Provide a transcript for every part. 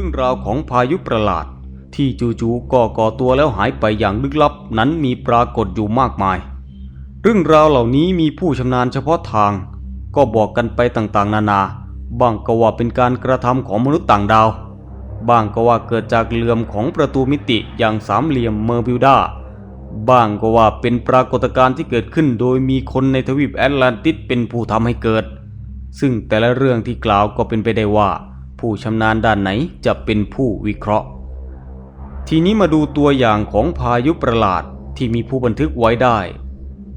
รื่องราวของพายุประหลาด ที่จู่ๆก็ก่อตัวแล้วหายไปอย่างลึกลับนั้นมีปรากฏอยู่มากมาย เรื่องราวเหล่านี้มีผู้ชำนาญเฉพาะทาง ก็บอกกันไปต่างๆ นานา บางก็ว่าเป็นการกระทำของมนุษย์ต่างดาว บางก็ว่าเกิดจากเหลื่อมของประตูมิติอย่างสามเหลี่ยมเมอร์บิวดาบางก็ว่าเป็นปรากฏการณ์ที่เกิดขึ้นโดยมีคนในทวีปแอตแลนติสเป็นผู้ทำให้เกิด ซึ่งแต่ละเรื่องที่กล่าวก็เป็นไปได้ว่า ผู้ชำนาญด้านไหนจะเป็นผู้วิเคราะห์ ทีนี้มาดูตัวอย่างของพายุประหลาดที่มีผู้บันทึกไว้ได้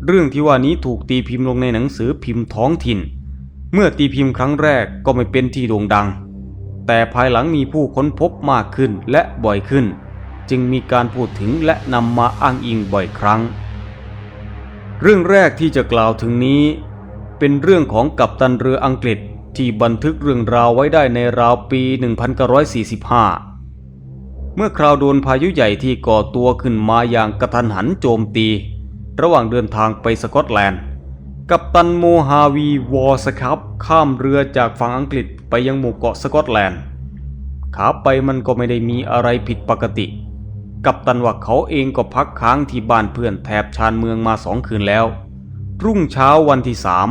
เรื่องที่ว่านี้ถูกตีพิมพ์ลงในหนังสือพิมพ์ท้องถิ่น เมื่อตีพิมพ์ครั้งแรกก็ไม่เป็นที่โด่งดัง แต่ภายหลังมีผู้ค้นพบมากขึ้นและบ่อยขึ้น จึงมีการพูดถึงและนำมาอ้างอิงบ่อยครั้ง เรื่องแรกที่จะกล่าวถึงนี้ เป็นเรื่องของกัปตันเรืออังกฤษ ที่บันทึกเรื่องราวไว้ได้ในราวปี 1945 เมื่อคราวโดนพายุใหญ่ที่ก่อตัวขึ้นมาอย่างกระทันหันโจมตี ระหว่างเดินทางไปสกอตแลนด์ กัปตันโมฮาวีวอร์สครับ ข้ามเรือจากฝั่งอังกฤษไปยังหมู่เกาะสกอตแลนด์ ขาไปมันก็ไม่ได้มีอะไรผิดปกติ กัปตันว่าเขาเองก็พักค้างที่บ้านเพื่อนแถบชานเมืองมาสองคืนแล้ว รุ่งเช้าวันที่สาม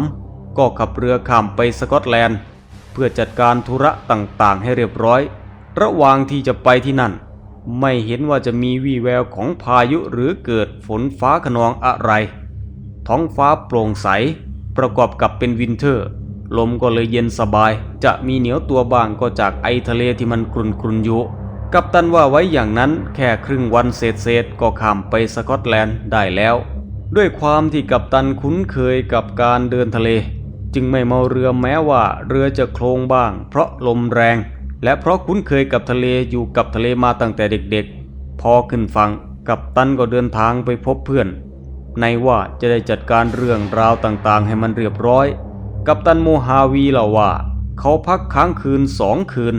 ก็ขับเรือข้ามไปสกอตแลนด์ เพื่อจัดการธุระต่างๆ ให้เรียบร้อย ระหว่างที่จะไปที่นั่น ไม่เห็นว่าจะมีวี่แววของพายุหรือเกิดฝนฟ้าขนองอะไร ท้องฟ้าโปร่งใส ประกอบกับเป็นวินเทอร์ ลมก็เลยเย็นสบาย จะมีเหนียวตัวบ้างก็จากไอทะเลที่มันกรุนกรุนๆอยู่กัปตันว่าไว้อย่างนั้นแค่ครึ่งวันเศษเศษๆก็ข้ามไปสกอตแลนด์ได้แล้ว ด้วยความที่กัปตันคุ้นเคยกับการเดินทะเล จึงไม่เมาเรือแม้ว่าเรือจะโคลงบ้าง เพราะลมแรง และเพราะคุ้นเคยกับทะเลอยู่กับทะเลมาตั้งแต่เด็กๆ พอขึ้นฝั่งกัปตันก็เดินทางไปพบเพื่อน ในว่าจะได้จัดการเรื่องราวต่างๆ ให้มันเรียบร้อย กัปตันโมฮาวีเล่าว่า เขาพักค้างคืนสองคืน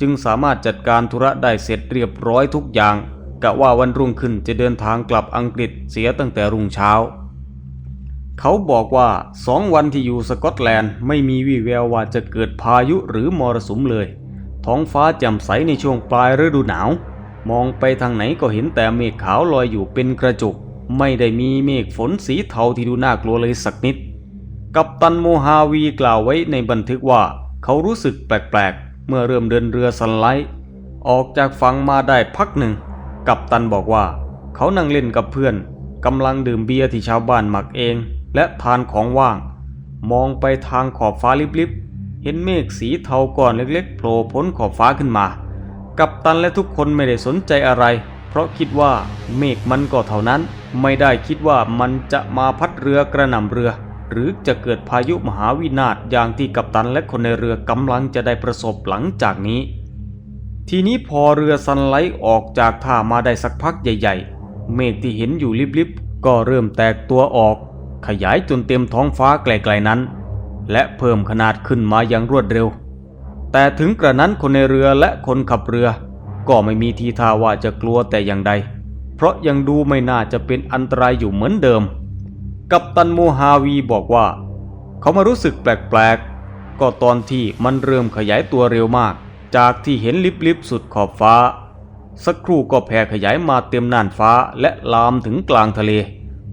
จึงสามารถจัดการธุระได้เสร็จเรียบร้อยทุกอย่างกะว่าวันรุ่งขึ้นจะเดินทางกลับอังกฤษเสียตั้งแต่รุ่งเช้า เขาบอกว่าสองวันที่อยู่สกอตแลนด์ไม่มีวี่แววว่าจะเกิดพายุหรือมรสุมเลย ท้องฟ้าแจ่มใสในช่วงปลายฤดูหนาว มองไปทางไหนก็เห็นแต่เมฆขาวลอยอยู่เป็นกระจุกไม่ได้มีเมฆฝนสีเทาที่ดูน่ากลัวเลยสักนิด กัปตันโมฮาวีกล่าวไว้ในบันทึกว่า เขารู้สึกแปลกๆ เมื่อเริ่มเดินเรือสันไลด์ออกจากฝั่งมาได้พักหนึ่ง กัปตันบอกว่า เขานั่งเล่นกับเพื่อนกำลังดื่มเบียร์ที่ชาวบ้านหมักเอง และทานของว่าง มองไปทางขอบฟ้าลิบๆ เห็นเมฆสีเทาก้อนเล็กๆโผล่พ้นขอบฟ้าขึ้นมา กัปตันและทุกคนไม่ได้สนใจอะไร เพราะคิดว่าเมฆมันก็เท่านั้น ไม่ได้คิดว่ามันจะมาพัดเรือกระหน่ำเรือ หรือจะเกิดพายุมหาวินาศอย่างที่กัปตันและคนในเรือกำลังจะได้ประสบหลังจากนี้ ทีนี้พอเรือซันไลท์ออกจากท่ามาได้สักพักใหญ่ ๆ เมฆที่เห็นอยู่ลิบๆก็เริ่มแตกตัวออก ขยายจนเต็มท้องฟ้าไกลๆนั้น และเพิ่มขนาดขึ้นมาอย่างรวดเร็ว แต่ถึงกระนั้นคนในเรือและคนขับเรือ ก็ไม่มีทีท่าว่าจะกลัวแต่อย่างใด เพราะยังดูไม่น่าจะเป็นอันตรายอยู่เหมือนเดิม กัปตันโมฮาวีบอกว่า เขามารู้สึกแปลกๆ ก็ตอนที่มันเริ่มขยายตัวเร็วมาก จากที่เห็นลิบๆสุดขอบฟ้า สักครู่ก็แผ่ขยายมาเต็มน่านฟ้าและลามถึงกลางทะเล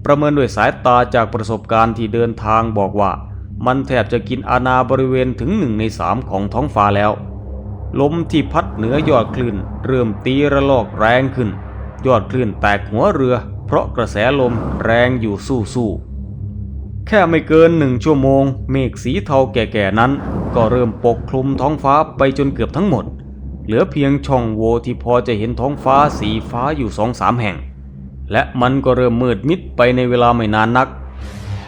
ประเมินด้วยสายตาจากประสบการณ์ที่เดินทางบอกว่า มันแทบจะกินอาณาบริเวณถึงหนึ่งในสามของท้องฟ้าแล้ว ลมที่พัดเหนือยอดคลื่น เริ่มตีระลอกแรงขึ้น ยอดคลื่นแตกหัวเรือ เพราะกระแสลมแรงอยู่สู้ๆแค่ไม่เกินหนึ่งชั่วโมง เมฆสีเทาแก่ๆนั้น ก็เริ่มปกคลุมท้องฟ้าไปจนเกือบทั้งหมด เหลือเพียงช่องโหว่ที่พอจะเห็นท้องฟ้าสีฟ้าอยู่สองสามแห่ง และมันก็เริ่มมืดมิดไปในเวลาไม่นานนัก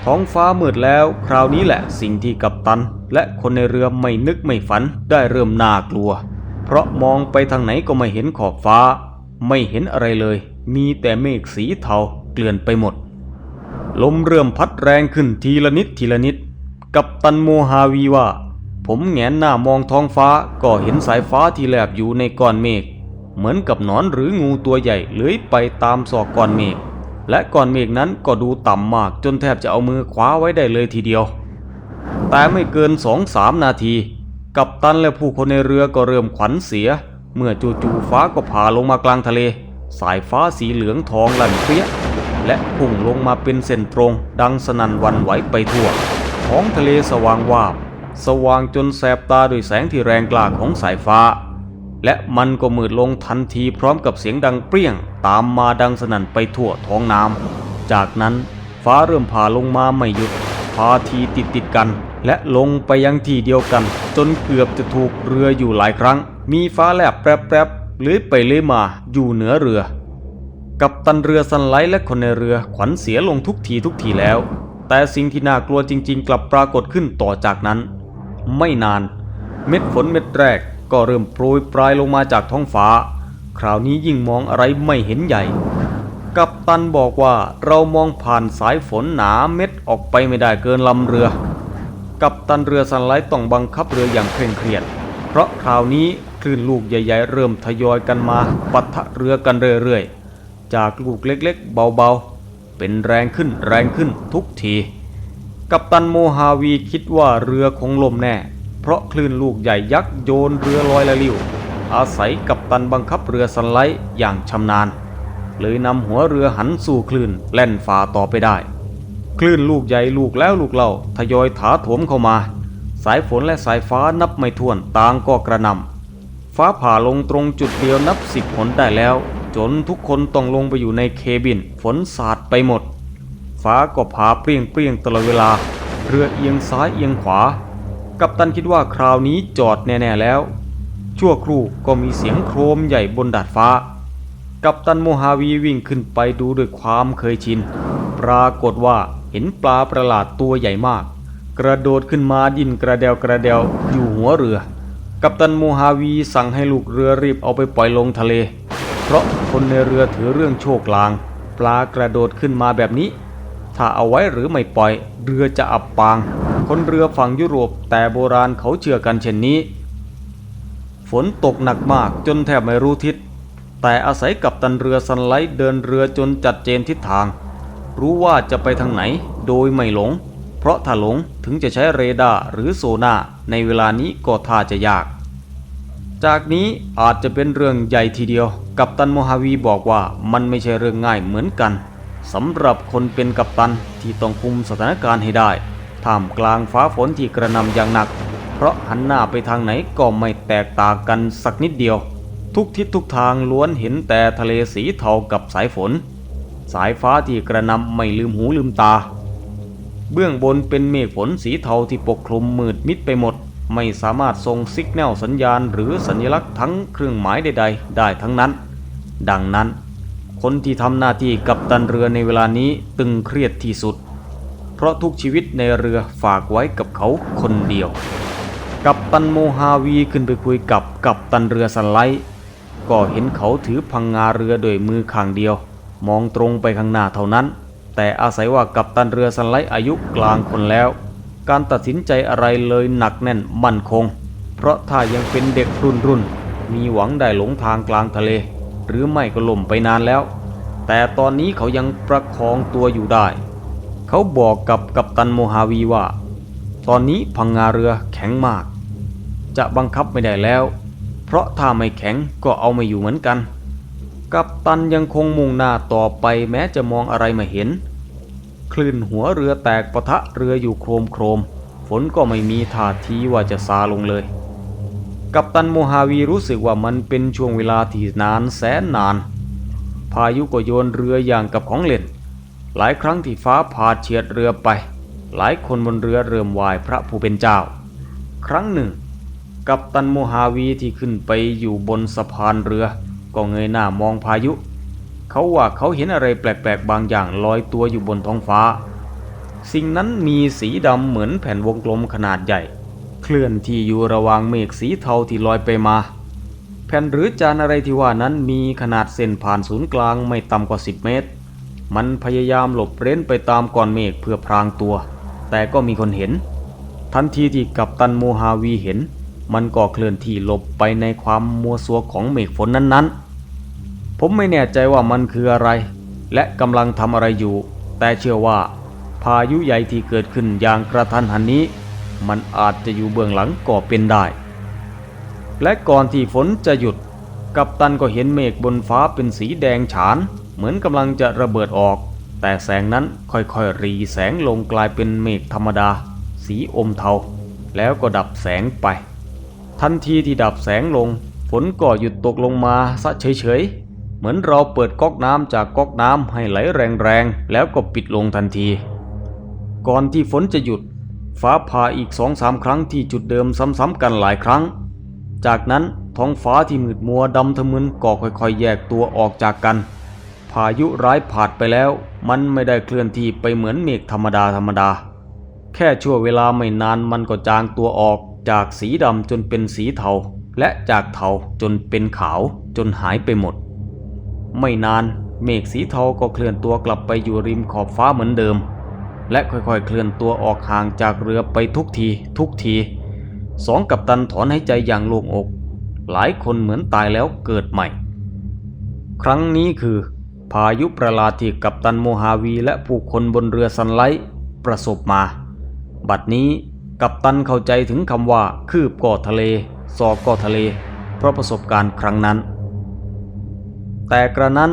ท้องฟ้ามืดแล้วคราวนี้แหละสิ่งที่กัปตัน และคนในเรือไม่นึกไม่ฝันได้เริ่มน่ากลัว เพราะมองไปทางไหนก็ไม่เห็นขอบฟ้า ไม่เห็นอะไรเลย มีแต่เมฆสีเทาเกลื่อนไปหมด ลมเริ่มพัดแรงขึ้นทีละนิดทีละนิด กัปตันโมฮาวีว่า ผมแงนหน้ามองท้องฟ้าก็เห็นสายฟ้าที่แลบอยู่ในก้อนเมฆ เหมือนกับหนอนหรืองูตัวใหญ่เลื้อยไปตามซอกก้อนเมฆและก้อนเมฆนั้นก็ดูต่ำมากจนแทบจะเอามือคว้าไว้ได้เลยทีเดียว แต่ไม่เกินสองสามนาที กัปตันและผู้คนในเรือก็เริ่มขวัญเสีย เมื่อจู่ๆฟ้าก็ผ่าลงมากลางทะเล สายฟ้าสีเหลืองทองลั่นเปี้ยและพุ่งลงมาเป็นเส้นตรง ดังสนั่นวันไหวไปทั่ว ท้องทะเลสว่างวาบ สว่างจนแสบตาด้วยแสงที่แรงกล้าของสายฟ้า และมันก็มืดลงทันทีพร้อมกับเสียงดังเปรี้ยง ตามมาดังสนั่นไปทั่วท้องน้ำ จากนั้นฟ้าเริ่มผ่าลงมาไม่หยุดพาทีติดติดกัน และลงไปยังที่เดียวกัน จนเกือบจะถูกเรืออยู่หลายครั้ง มีฟ้าแลบแปรบๆเลื้อยไปเลื้อยมาอยู่เหนือเรือ กับตันเรือสันไลและคนในเรือขวัญเสียลงทุกทีทุกทีแล้ว แต่สิ่งที่น่ากลัวจริง ๆ กลับปรากฏขึ้นต่อจากนั้น ไม่นาน เม็ดฝนเม็ดแรก ก็เริ่มโปรยปลายลงมาจากท้องฟ้า คราวนี้ยิ่งมองอะไรไม่เห็นใหญ่ กับตันบอกว่าเรามองผ่านสายฝนหนาเม็ดออกไปไม่ได้เกินลำเรือ กับตันเรือสันไลท์ต้องบังคับเรืออย่างเคร่งเครียด เพราะคราวนี้คลื่นลูกใหญ่ๆ เริ่มทยอยกันมาปะทะเรือกันเรื่อยๆ จากลูกเล็กๆ เบาๆ เป็นแรงขึ้นแรงขึ้นทุกที กัปตันโมฮาวีคิดว่าเรือคงล่มแน่ ราะคลื่นลูกใหญ่ยักษ์โยนเรือลอยละลิ้วอาศัยกัปตันบังคับเรือสไลด์อย่างชำนาญเลยนำหัวเรือหันสู่คลื่นแล่นฝ่าต่อไปได้ คลื่นลูกใหญ่ลูกแล้วลูกเล่าทยอยถาโถมเข้ามา สายฝนและสายฟ้านับไม่ถ้วนต่างก็กระนำฟ้าผ่าลงตรงจุดเดียวนับสิบหนได้แล้ว จนทุกคนต้องลงไปอยู่ในเคบิน ฝนสาดไปหมด ฟ้าก็ผ่าเปรี้ยงเปรี้ยงตลอดเวลา เรือเอียงซ้ายเอียงขวา กัปตันคิดว่าคราวนี้จอดแน่ๆแล้ว ชั่วครู่ก็มีเสียงโครมใหญ่บนดาดฟ้า กัปตันโมฮาวีวิ่งขึ้นไปดูด้วยความเคยชิน ปรากฏว่าเห็นปลาประหลาดตัวใหญ่มาก กระโดดขึ้นมาดินกระเดวกระเดวอยู่หัวเรือ กัปตันโมฮาวีสั่งให้ลูกเรือรีบเอาไปปล่อยลงทะเล เพราะคนในเรือถือเรื่องโชคลาง ปลากระโดดขึ้นมาแบบนี้ ถ้าเอาไว้หรือไม่ปล่อย เรือจะอับปาง คนเรือฝั่งยุโรปแต่โบราณเขาเชื่อกันเช่นนี้ ฝนตกหนักมากจนแทบไม่รู้ทิศ แต่อาศัยกับตันเรือสไลด์เดินเรือจนจัดเจนทิศทาง รู้ว่าจะไปทางไหนโดยไม่หลง เพราะถ้าหลงถึงจะใช้เรดาร์หรือโซน่าในเวลานี้ก็ท่าจะยาก จากนี้อาจจะเป็นเรื่องใหญ่ทีเดียว กัปตันโมฮาวีบอกว่ามันไม่ใช่เรื่องง่ายเหมือนกันสำหรับคนเป็นกัปตันที่ต้องคุมสถานการณ์ให้ได้ ท่ามกลางฟ้าฝนที่กระหนำอย่างหนัก เพราะหันหน้าไปทางไหนก็ไม่แตกต่างกันสักนิดเดียว ทุกทิศทุกทางล้วนเห็นแต่ทะเลสีเทากับสายฝน สายฟ้าที่กระนำไม่ลืมหูลืมตา เบื้องบนเป็นเมฆฝนสีเทาที่ปกคลุมมืดมิดไปหมด ไม่สามารถส่งสิกแนลสัญญาณหรือสัญลักษณ์ทั้งเครื่องหมายใดๆ ได้ทั้งนั้น ดังนั้น คนที่ทำหน้าที่กับตันเรือในเวลานี้ตึงเครียดที่สุด เพราะทุกชีวิตในเรือฝากไว้กับเขาคนเดียว กัปตันโมฮาวีขึ้นไปคุยกับกัปตันเรือสไลด์ก็เห็นเขาถือพังงาเรือโดยมือข้างเดียว มองตรงไปข้างหน้าเท่านั้น แต่อาศัยว่ากัปตันเรือสไลด์อายุกลางคนแล้ว การตัดสินใจอะไรเลยหนักแน่นมั่นคง เพราะถ้ายังเป็นเด็กรุ่นรุ่นมีหวังได้หลงทางกลางทะเล หรือไม่ก็ล่มไปนานแล้ว แต่ตอนนี้เขายังประคองตัวอยู่ได้ เขาบอกกับกัปตันโมฮาวีว่า ตอนนี้พังงาเรือแข็งมาก จะบังคับไม่ได้แล้ว เพราะถ้าไม่แข็งก็เอาไม่อยู่เหมือนกัน กัปตันยังคงมุ่งหน้าต่อไปแม้จะมองอะไรไม่เห็น คลื่นหัวเรือแตกปะทะเรืออยู่โครมโครม ฝนก็ไม่มีท่าทีว่าจะซาลงเลย กัปตันโมฮาวีรู้สึกว่ามันเป็นช่วงเวลาที่นานแสนนาน พายุก็โยนเรืออย่างกับของเล่น หลายครั้งที่ฟ้าผ่าเฉียดเรือไป หลายคนบนเรือเริ่มไหวพระผู้เป็นเจ้า ครั้งหนึ่ง กัปตันโมฮาวีที่ขึ้นไปอยู่บนสะพานเรือ ก็เงยหน้ามองพายุ เขาว่าเขาเห็นอะไรแปลกๆบางอย่างลอยตัวอยู่บนท้องฟ้า สิ่งนั้นมีสีดำเหมือนแผ่นวงกลมขนาดใหญ่ เคลื่อนที่อยู่ระหว่างเมฆสีเทาที่ลอยไปมา แผ่นหรือจานอะไรที่ว่านั้นมีขนาดเส้นผ่านศูนย์กลางไม่ต่ำกว่า 10 เมตร มันพยายามหลบเร้นไปตามก้อนเมฆเพื่อพรางตัว แต่ก็มีคนเห็น ทันทีที่กัปตันโมฮาวีเห็น มันก็เคลื่อนที่หลบไปในความมัวซัวของเมฆฝนนั้นๆ ผมไม่แน่ใจว่ามันคืออะไร และกำลังทำอะไรอยู่ แต่เชื่อว่า พายุใหญ่ที่เกิดขึ้นอย่างกระทันหันนี้ มันอาจจะอยู่เบื้องหลังก็เป็นได้ และก่อนที่ฝนจะหยุด กัปตันก็เห็นเมฆบนฟ้าเป็นสีแดงฉาน เหมือนกำลังจะระเบิดออก แต่แสงนั้นค่อยๆรีแสงลงกลายเป็นเมฆธรรมดา สีอมเทา แล้วก็ดับแสงไป ทันทีที่ดับแสงลง ฝนก็หยุดตกลงมาซะเฉยๆ เหมือนเราเปิดก๊อกน้ำจากก๊อกน้ำให้ไหลแรงๆ แล้วก็ปิดลงทันที ก่อนที่ฝนจะหยุด ฟ้าผ่าอีกสองสามครั้งที่จุดเดิมซ้ำๆกันหลายครั้ง จากนั้นท้องฟ้าที่มืดมัวดำทะมึนก็ค่อยๆ แยกตัวออกจากกันายุร้ายผ่านไปแล้ว มันไม่ได้เคลื่อนที่ไปเหมือนเมฆธรรมดาธรรมดา แค่ชั่วเวลาไม่นานมันก็จางตัวออกจากสีดำจนเป็นสีเทา และจากเทาจนเป็นขาวจนหายไปหมด ไม่นานเมฆสีเทาก็เคลื่อนตัวกลับไปอยู่ริมขอบฟ้าเหมือนเดิม และค่อยๆเคลื่อนตัวออกห่างจากเรือไปทุกที ทุกทีสองกัปตันถอนหายใจอย่างโล่งอก หลายคนเหมือนตายแล้วเกิดใหม่ ครั้งนี้คือ พายุประหลาดที่กัปตันโมฮาวีและผู้คนบนเรือซันไลท์ประสบมา บัดนี้กัปตันเข้าใจถึงคำว่าคืบก่อทะเลซอกก่อทะเล เพราะประสบการณ์ครั้งนั้น แต่กระนั้น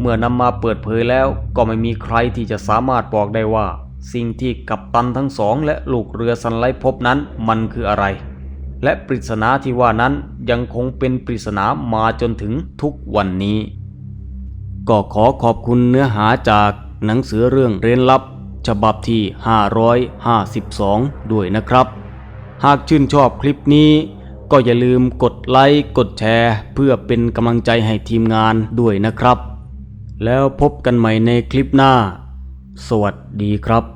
เมื่อนำมาเปิดเผยแล้วก็ไม่มีใครที่จะสามารถบอกได้ว่า สิ่งที่กัปตันทั้งสอง และลูกเรือสันไลพบนั้นมันคืออะไร และปริศนาที่ว่านั้นยังคงเป็นปริศนามาจนถึงทุกวันนี้ ก็ขอขอบคุณเนื้อหาจากหนังสือเรื่องเร้นลับ ฉบับที่ 552 ด้วยนะครับ หากชื่นชอบคลิปนี้ ก็อย่าลืมกดไลค์กดแชร์ เพื่อเป็นกำลังใจให้ทีมงานด้วยนะครับ แล้วพบกันใหม่ในคลิปหน้า สวัสดีครับ